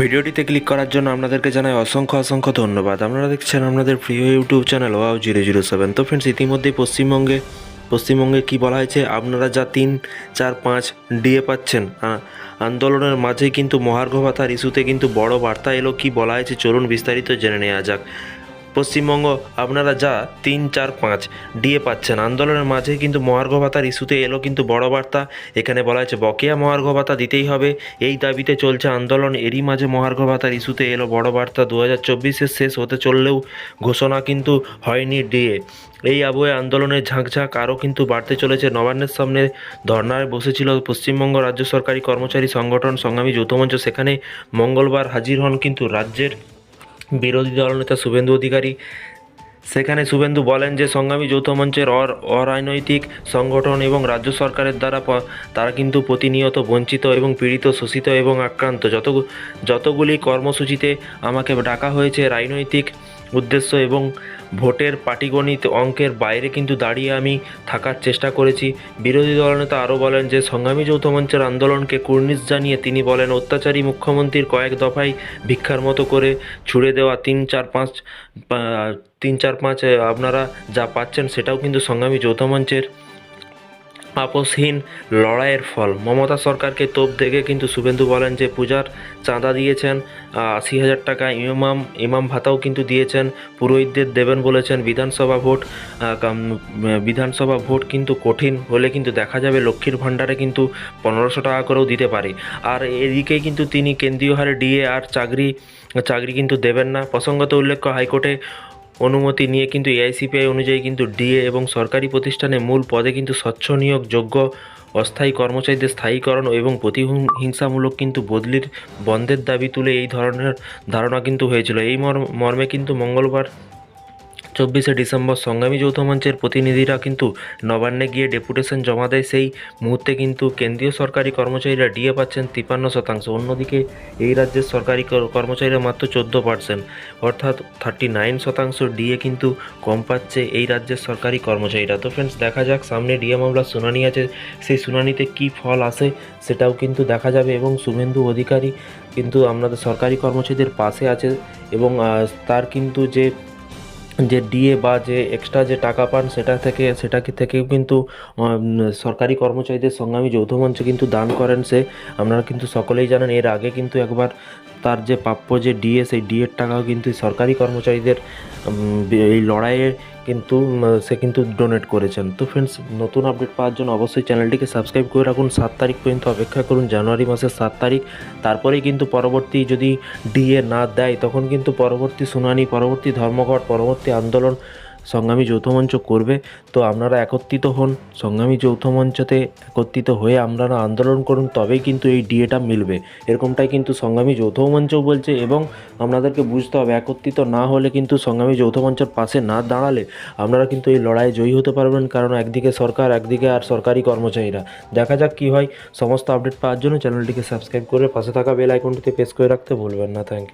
ভিডিওটিতে ক্লিক করার জন্য আপনাদেরকে জানাই অসংখ্য অসংখ্য ধন্যবাদ। আপনারা দেখছেন আপনাদের প্রিয় YouTube channel wow zero zero seven. তো ফ্রেন্ডস ইতিমধ্যেই পশ্চিমবঙ্গে পশ্চিমবঙ্গে কি বলা হয়েছে? আপনারা যা তিন, চার, পাঁচ ডিএ পাচ্ছেন আন্দোলনের মাঝে কিন্তু মহার্ঘ ভাতার ইস্যুতে কিন্তু বড় বার্তা এলো। কি বলা হয়েছে? চলুন বিস্তারিত জেনে নেওয়া যাক। পশ্চিমবঙ্গ, আপনারা যা তিন, চার, পাঁচ ডিএ পাচ্ছেন। আন্দোলনের মাঝে কিন্তু মহার্ঘ ভাতার ইস্যুতে এলো কিন্তু বড় বার্তা। এখানে বলা হয়েছে, বকেয়া মহার্ঘ ভাতা দিতেই হবে। এই দাবিতে চলছে আন্দোলন। এরই মাঝে মহার্ঘ ভাতার ইস্যুতে এলো বড় বার্তা। দু হাজার শেষ হতে চললেও ঘোষণা কিন্তু হয়নি ডিএ এই আবহে আন্দোলনের ঝাঁকঝাঁক আরও কিন্তু বাড়তে চলেছে। নবান্নের সামনে ধর্নায় বসেছিল পশ্চিমবঙ্গ রাজ্য সরকারি কর্মচারী সংগঠন সংগ্রামী যৌথমঞ্চ সেখানে মঙ্গলবার হাজির হন কিন্তু রাজ্যের বিরোধী দলনেতা শুভেন্দু অধিকারী। সেখানে শুভেন্দু বলেন যে, সংগ্রামী যৌথ মঞ্চের অর, অরাজনৈতিক সংগঠন এবং রাজ্য সরকারের দ্বারা তারা কিন্তু প্রতিনিয়ত বঞ্চিত এবং পীড়িত, শোষিত এবং আক্রান্ত। যত যতগুলি কর্মসূচিতে আমাকে ডাকা হয়েছে, রাজনৈতিক উদ্দেশ্য এবং ভোটের পাটিগণিত অঙ্কের বাইরে কিন্তু দাঁড়িয়ে আমি থাকার চেষ্টা করেছি। বিরোধী দলনেতা আরও বলেন যে, সংগ্রামী যৌথ মঞ্চের আন্দোলনকে কুর্নিশ জানিয়ে তিনি বলেন, অত্যাচারী মুখ্যমন্ত্রীর কয়েক দফায় ভিক্ষার মতো করে ছুড়ে দেওয়া তিন চার পাঁচ তিন চার পাঁচ, আপনারা যা পাচ্ছেন সেটাও কিন্তু সংগ্রামী যৌথ মঞ্চের আপোষহীন লড়াইয়ের ফল। মমতা সরকারকে তোপ দেখে কিন্তু শুভেন্দু বলেন যে, পূজার চাঁদা দিয়েছেন আশি হাজার টাকা ইমাম ইমাম ভাতাও কিন্তু দিয়েছেন, পুরোহিতদের দেবেন বলেছেন, বিধানসভা ভোট বিধানসভা ভোট কিন্তু কঠিন হলে কিন্তু দেখা যাবে লক্ষ্মীর ভাণ্ডারে কিন্তু পনেরোশো টাকা করেও দিতে পারে। আর এদিকেই কিন্তু তিনি কেন্দ্রীয় হারে ডিএ আর চাকরি চাকরি কিন্তু দেবেন না। প্রসঙ্গত উল্লেখ্য, হাইকোর্টে অনুমতি নিয়ে কিন্তু এআইসিপিআই অনুযায়ী কিন্তু ডিএ এবং সরকারি প্রতিষ্ঠানে মূল পদে কিন্তু স্বচ্ছ নিয়োগ যোগ্য অস্থায়ী কর্মচারীদের স্থায়ীকরণ এবং প্রতিহিংসামূলক কিন্তু বদলির বন্ধের দাবি তুলে এই ধরনের ধারণা কিন্তু হয়েছিল। এই মর্ম- কিন্তু মঙ্গলবার চব্বিশে ডিসেম্বর সংগ্রামী যৌথ মঞ্চের প্রতিনিধিরা কিন্তু নবান্নে গিয়ে ডেপুটেশন জমা দেয়। সেই মুহূর্তে কিন্তু কেন্দ্রীয় সরকারি কর্মচারীরা ডিএ পাচ্ছেন তিপ্পান্ন শতাংশ। অন্যদিকে এই রাজ্যের সরকারি কর- কর্মচারীরা মাত্র চোদ্দ পার্সেন্ট। অর্থাৎ থার্টি নাইন শতাংশ ডিএ কিন্তু কম পাচ্ছে এই রাজ্যের সরকারি কর্মচারীরা। তো ফ্রেন্ডস দেখা যাক, সামনে ডিএ মামলার শুনানি আছে। সেই শুনানিতে কী ফল আসে সেটাও কিন্তু দেখা যাবে এবং শুভেন্দু অধিকারী কিন্তু আমাদের সরকারি কর্মচারীদের পাশে আছে এবং তার কিন্তু যে যে ডিএ বা যে এক্সট্রা যে টাকা পান সেটা থেকে, সেটা থেকেও কিন্তু সরকারি কর্মচারীদের সংগ্রামী যৌথ মঞ্চে কিন্তু দান করেন সে। আপনারা কিন্তু সকলেই জানেন, এর আগে কিন্তু একবার তার যে প্রাপ্য যে ডিএ সেই ডিএর টাকাও কিন্তু সরকারি কর্মচারীদের এই লড়াইয়ে কিন্তু সে কিন্তু ডোনেট করেছেন। তো ফ্রেন্ডস নতুন আপডেট পাওয়ার জন্য অবশ্যই চ্যানেলটিকে সাবস্ক্রাইব করে রাখুন। সাত তারিখ পর্যন্ত অপেক্ষা করুন, জানুয়ারি মাসের সাত তারিখ। তারপরেই কিন্তু পরবর্তী যদি ডিএ না দেয়, তখন কিন্তু পরবর্তী শুনানি, পরবর্তী ধর্মঘট, পরবর্তী আন্দোলন সংগ্রামী যৌথ মঞ্চ করবে। তো আপনারা একত্রিত হন। সংগ্রামী যৌথ মঞ্চতে একত্রিত হয়ে আপনারা আন্দোলন করুন, তবেই কিন্তু এই ডিএটা মিলবে। এরকমটাই কিন্তু সংগ্রামী যৌথ মঞ্চও বলছে এবং আপনাদেরকে বুঝতে হবে, একত্রিত না হলে কিন্তু সংগ্রামী যৌথ মঞ্চের পাশে না দাঁড়ালে আপনারা কিন্তু এই লড়াইয়ে জয়ী হতে পারবেন, কারণ একদিকে সরকার, একদিকে আর সরকারি কর্মচারীরা। দেখা যাক কী হয়। সমস্ত আপডেট পাওয়ার জন্য চ্যানেলটিকে সাবস্ক্রাইব করে পাশে থাকা বেল আইকনটিতে প্রেস করে রাখতে ভুলবেন না। Thank you